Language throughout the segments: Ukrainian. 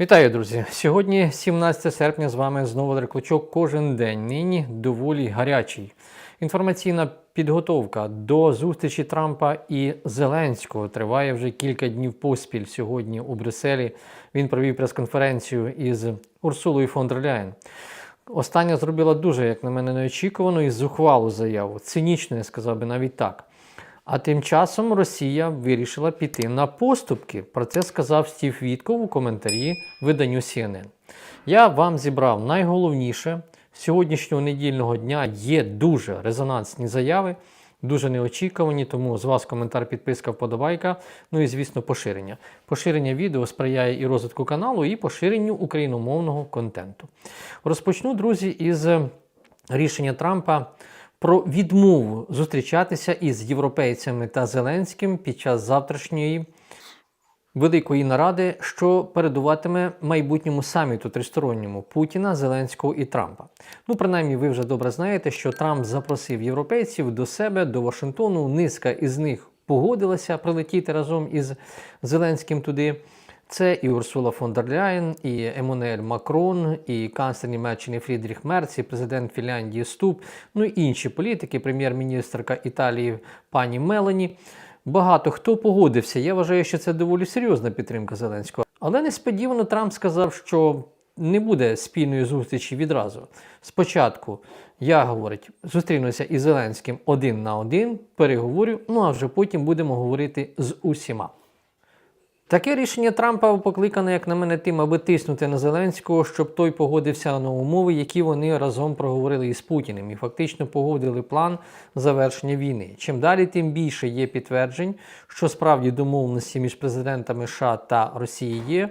Вітаю, друзі! Сьогодні 17 серпня з вами знову Деркличок. Кожен день нині доволі гарячий. Інформаційна підготовка до зустрічі Трампа і Зеленського триває вже кілька днів поспіль. Сьогодні у Брюсселі він провів прес-конференцію із Урсулою фон дер Ляєн. Остання зробила дуже, як на мене, неочікувану і зухвалу заяву. Цинічно, я сказав би навіть так. А тим часом Росія вирішила піти на поступки. Про це сказав Стів Вітков у коментарі виданню CNN. Я вам зібрав найголовніше сьогоднішнього недільного дня є дуже резонансні заяви, дуже неочікувані. Тому з вас коментар, підписка, вподобайка. Ну і звісно, поширення. Поширення відео сприяє і розвитку каналу, і поширенню україномовного контенту. Розпочну, друзі, із рішення Трампа про відмову зустрічатися із європейцями та Зеленським під час завтрашньої великої наради, що передуватиме майбутньому саміту тристоронньому Путіна, Зеленського і Трампа. Ну, принаймні, ви вже добре знаєте, що Трамп запросив європейців до себе до Вашингтону. Низка із них погодилася прилетіти разом із Зеленським туди. Це і Урсула фон дер Ляєн, і Еммануель Макрон, і канцлер Німеччини Фрідріх Мерц, і президент Фінляндії Ступ, ну і інші політики, прем'єр-міністрка Італії пані Мелані. Багато хто погодився. Я вважаю, що це доволі серйозна підтримка Зеленського. Але несподівано Трамп сказав, що не буде спільної зустрічі відразу. Спочатку я говорить, зустрінуся із Зеленським один на один, переговорю, ну а вже потім будемо говорити з усіма. Таке рішення Трампа покликане, як на мене, тим, аби тиснути на Зеленського, щоб той погодився на умови, які вони разом проговорили із Путіним, і фактично погодили план завершення війни. Чим далі, тим більше є підтверджень, що справді домовленості між президентами США та Росії є.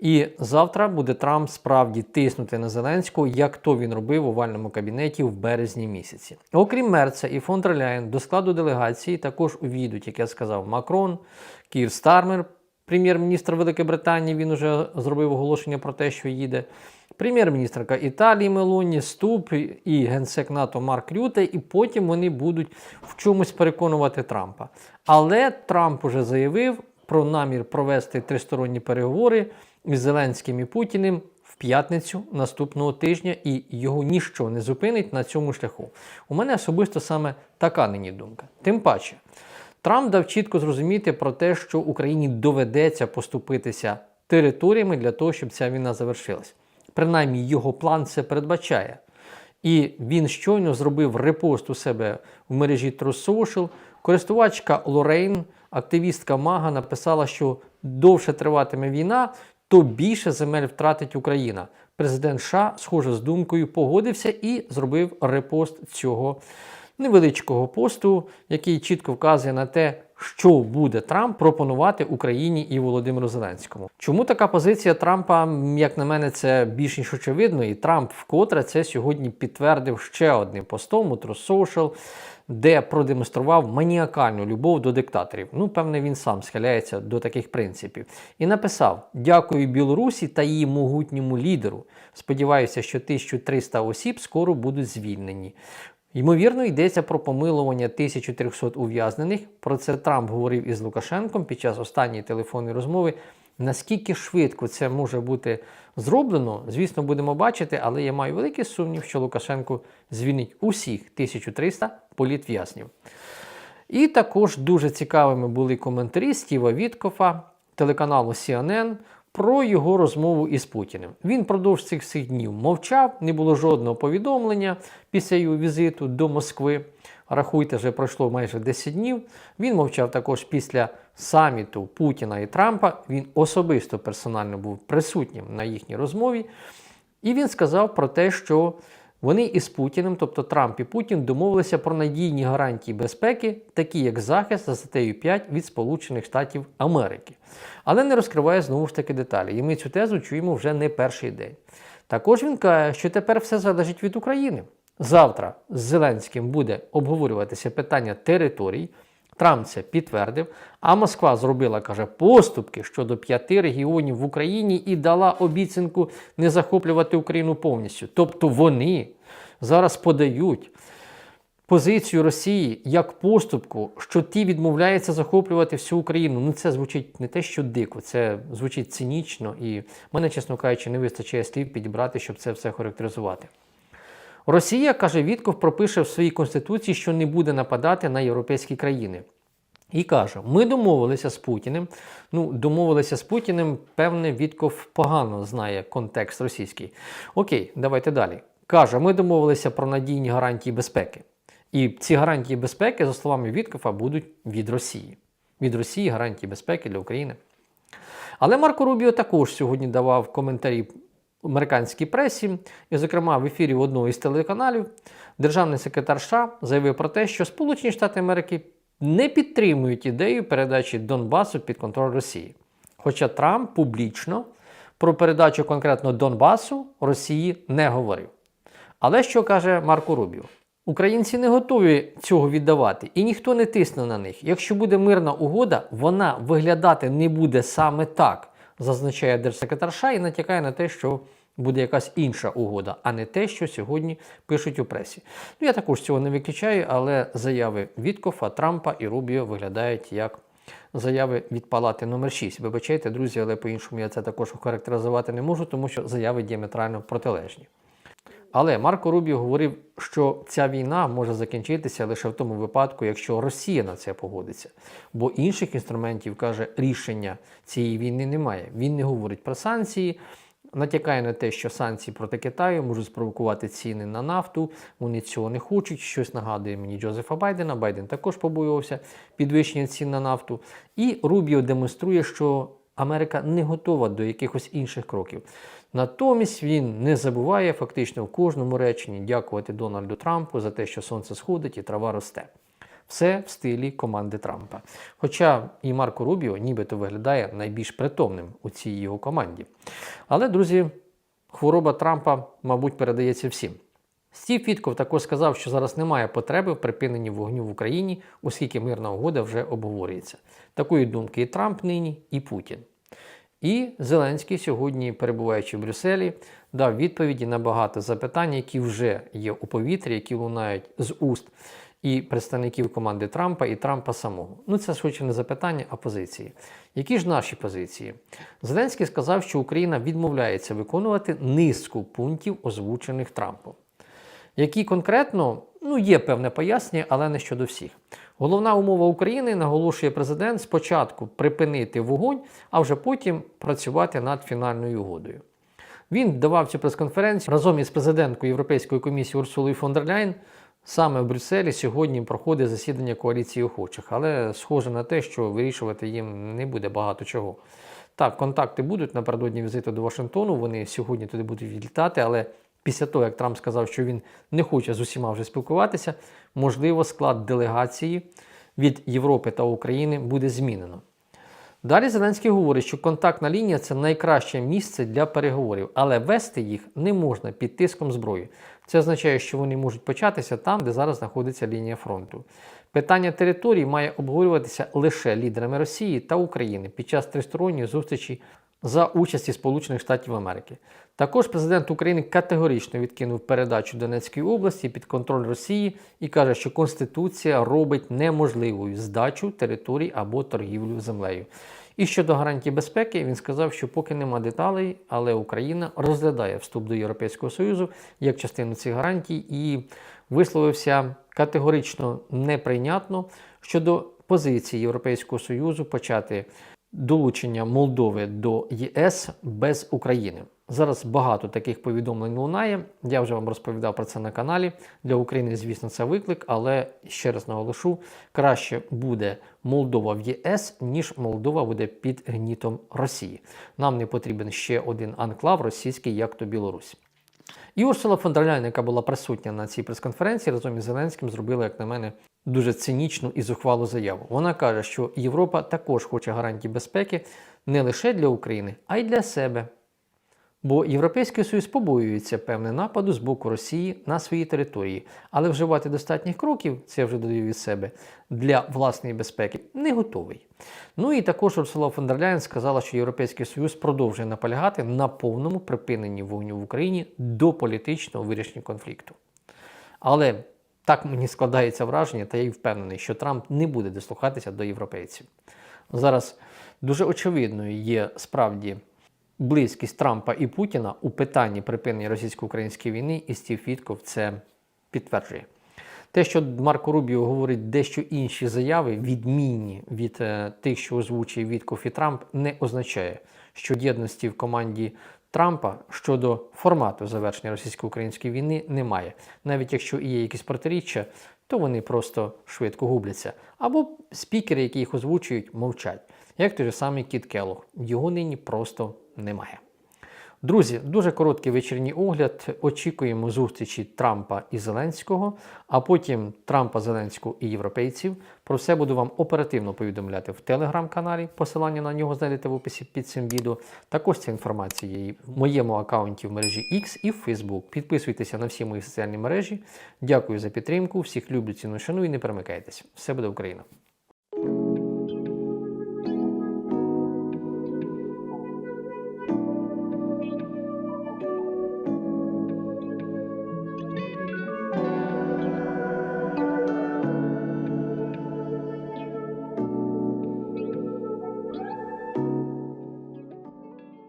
І завтра буде Трамп справді тиснути на Зеленського, як то він робив у овальному кабінеті в березні місяці. Окрім Мерца і фон дер до складу делегації також увійдуть, як я сказав, Макрон, Кір Стармер, прем'єр-міністр Великої Британії. Він уже зробив оголошення про те, що їде. Прем'єр-міністрка Італії Мелоні, Ступ і генсек НАТО Марк Рюте, і потім вони будуть в чомусь переконувати Трампа. Але Трамп уже заявив про намір провести тристоронні переговори із Зеленським і Путіним в п'ятницю наступного тижня, і його ніщо не зупинить на цьому шляху. У мене особисто саме така нині думка. Тим паче, Трамп дав чітко зрозуміти про те, що Україні доведеться поступитися територіями для того, щоб ця війна завершилась. Принаймні, його план це передбачає. І він щойно зробив репост у себе в мережі True Social. Користувачка Лорейн, активістка Мага, написала, що довше триватиме війна, то більше земель втратить Україна. Президент США, схоже, з думкою погодився і зробив репост цього невеличкого посту, який чітко вказує на те, що буде Трамп пропонувати Україні і Володимиру Зеленському. Чому така позиція Трампа, як на мене, це більш ніж очевидно, і Трамп вкотре це сьогодні підтвердив ще одним постом у True Social, де продемонстрував маніакальну любов до диктаторів. Ну, певне, він сам схиляється до таких принципів. І написав: Дякую Білорусі та її могутньому лідеру. Сподіваюся, що 1300 осіб скоро будуть звільнені. Ймовірно, йдеться про помилування 1300 ув'язнених. Про це Трамп говорив із Лукашенком під час останньої телефонної розмови. Наскільки швидко це може бути зроблено, звісно, будемо бачити, але я маю великий сумнів, що Лукашенко звільнить усіх 1300 політв'язнів. І також дуже цікавими були коментарі Стіва Віткофа, телеканалу CNN, про його розмову із Путіним. Він продовж цих всіх днів мовчав, не було жодного повідомлення після його візиту до Москви. Рахуйте, вже пройшло майже 10 днів. Він мовчав також після саміту Путіна і Трампа. Він особисто персонально був присутнім на їхній розмові. І він сказав про те, що вони із Путіним, тобто Трамп і Путін, домовилися про надійні гарантії безпеки, такі як захист за статтею 5 від Сполучених Штатів Америки. Але не розкриває знову ж таки деталі. І ми цю тезу чуємо вже не перший день. Також він каже, що тепер все залежить від України. Завтра з Зеленським буде обговорюватися питання територій. Трамп це підтвердив, а Москва зробила, каже, поступки щодо п'яти регіонів в Україні і дала обіцянку не захоплювати Україну повністю. Тобто вони зараз подають позицію Росії як поступку, що ті відмовляються захоплювати всю Україну. Ну це звучить не те, що дико, це звучить цинічно, і мене, чесно кажучи, не вистачає слів підібрати, щоб це все характеризувати. Росія, каже Вітков, пропише в своїй конституції, що не буде нападати на європейські країни. І каже: ми домовилися з Путіним. Ну, домовилися з Путіним, певне, Вітков погано знає контекст російський. Окей, давайте далі. Каже, ми домовилися про надійні гарантії безпеки. І ці гарантії безпеки, за словами Віткофа, будуть від Росії. Від Росії гарантії безпеки для України. Але Марко Рубіо також сьогодні давав коментарі американській пресі, і, зокрема, в ефірі одного із телеканалів, державний секретар США заявив про те, що Сполучені Штати Америки не підтримують ідею передачі Донбасу під контроль Росії. Хоча Трамп публічно про передачу конкретно Донбасу Росії не говорив. Але що каже Марко Рубіо? Українці не готові цього віддавати, і ніхто не тисне на них. Якщо буде мирна угода, вона виглядати не буде саме так, зазначає держсекретарша і натякає на те, що буде якась інша угода, а не те, що сьогодні пишуть у пресі. Ну я також цього не виключаю, але заяви Віткофа, Трампа і Рубіо виглядають як заяви від палати номер 6 Вибачайте, друзі, але по-іншому я це також охарактеризувати не можу, тому що заяви діаметрально протилежні. Але Марко Рубіо говорив, що ця війна може закінчитися лише в тому випадку, якщо Росія на це погодиться. Бо інших інструментів, каже, рішення цієї війни немає. Він не говорить про санкції, натякає на те, що санкції проти Китаю можуть спровокувати ціни на нафту. Вони цього не хочуть. Щось нагадує мені Джозефа Байдена. Байден також побоювався підвищення цін на нафту. І Рубіо демонструє, що Америка не готова до якихось інших кроків. Натомість він не забуває фактично в кожному реченні дякувати Дональду Трампу за те, що сонце сходить і трава росте. Все в стилі команди Трампа. Хоча і Марко Рубіо нібито виглядає найбільш притомним у цій його команді. Але, друзі, хвороба Трампа, мабуть, передається всім. Стів Фітков також сказав, що зараз немає потреби в припиненні вогню в Україні, оскільки мирна угода вже обговорюється. Такої думки і Трамп нині, і Путін. І Зеленський сьогодні, перебуваючи в Брюсселі, дав відповіді на багато запитань, які вже є у повітрі, які лунають з уст і представників команди Трампа і Трампа самого. Ну це швидше не запитання, а позиції. Які ж наші позиції? Зеленський сказав, що Україна відмовляється виконувати низку пунктів, озвучених Трампом. Які конкретно ну, є певне пояснення, але не щодо всіх. Головна умова України, наголошує президент, спочатку припинити вогонь, а вже потім працювати над фінальною угодою. Він давав цю прес-конференцію разом із президенткою Європейської комісії Урсулою фон дер Ляйн. Саме в Брюсселі сьогодні проходить засідання коаліції охочих, але схоже на те, що вирішувати їм не буде багато чого. Так, контакти будуть напередодні візиту до Вашингтону. Вони сьогодні туди будуть відлітати, але після того, як Трамп сказав, що він не хоче з усіма вже спілкуватися, можливо, склад делегації від Європи та України буде змінено. Далі Зеленський говорить, що контактна лінія це найкраще місце для переговорів, але вести їх не можна під тиском зброї. Це означає, що вони можуть початися там, де зараз знаходиться лінія фронту. Питання території має обговорюватися лише лідерами Росії та України під час тристоронньої зустрічі за участі Сполучених Штатів Америки. Також президент України категорично відкинув передачу Донецької області під контроль Росії і каже, що Конституція робить неможливою здачу територій або торгівлю землею. І щодо гарантій безпеки, він сказав, що поки нема деталей, але Україна розглядає вступ до Європейського Союзу як частину цих гарантій і висловився категорично неприйнятно щодо позиції Європейського Союзу почати долучення Молдови до ЄС без України. Зараз багато таких повідомлень лунає. Я вже вам розповідав про це на каналі. Для України, звісно, це виклик, але ще раз наголошу: краще буде Молдова в ЄС, ніж Молдова буде під гнітом Росії. Нам не потрібен ще один анклав російський, як то Білорусь. І Урсула фон яка була присутня на цій прес-конференції, разом із Зеленським зробила, як на мене, дуже цинічну і зухвалу заяву. Вона каже, що Європа також хоче гарантій безпеки не лише для України, а й для себе. Бо Європейський Союз побоюється певне нападу з боку Росії на своїй території, але вживати достатніх кроків, це я вже додаю від себе, для власної безпеки не готовий. Ну і також Урсула фон дер Ляйн сказала, що Європейський Союз продовжує наполягати на повному припиненні вогню в Україні до політичного вирішення конфлікту. Але Так мені складається враження, та я й впевнений, що Трамп не буде дослухатися до європейців. Зараз дуже очевидною є справді близькість Трампа і Путіна у питанні припинення російсько-української війни, і Стів Вітков це підтверджує. Те, що Марко Рубіо говорить дещо інші заяви, відмінні від е, тих, що озвучує Вітков і Трамп, не означає, що єдності в команді Трампа щодо формату завершення російсько-української війни немає. Навіть якщо є якісь протиріччя, то вони просто швидко губляться. Або спікери, які їх озвучують, мовчать. Як той же самий Кіт Келлог. Його нині просто немає. Друзі, дуже короткий вечірній огляд. Очікуємо зустрічі Трампа і Зеленського, а потім Трампа, Зеленського і європейців. Про все буду вам оперативно повідомляти в телеграм-каналі. Посилання на нього знайдете в описі під цим відео. Також ця інформація є в моєму аккаунті в мережі X і в Facebook. Підписуйтеся на всі мої соціальні мережі. Дякую за підтримку. Всіх люблю, ціну, шаную і не перемикайтесь. Все буде Україна!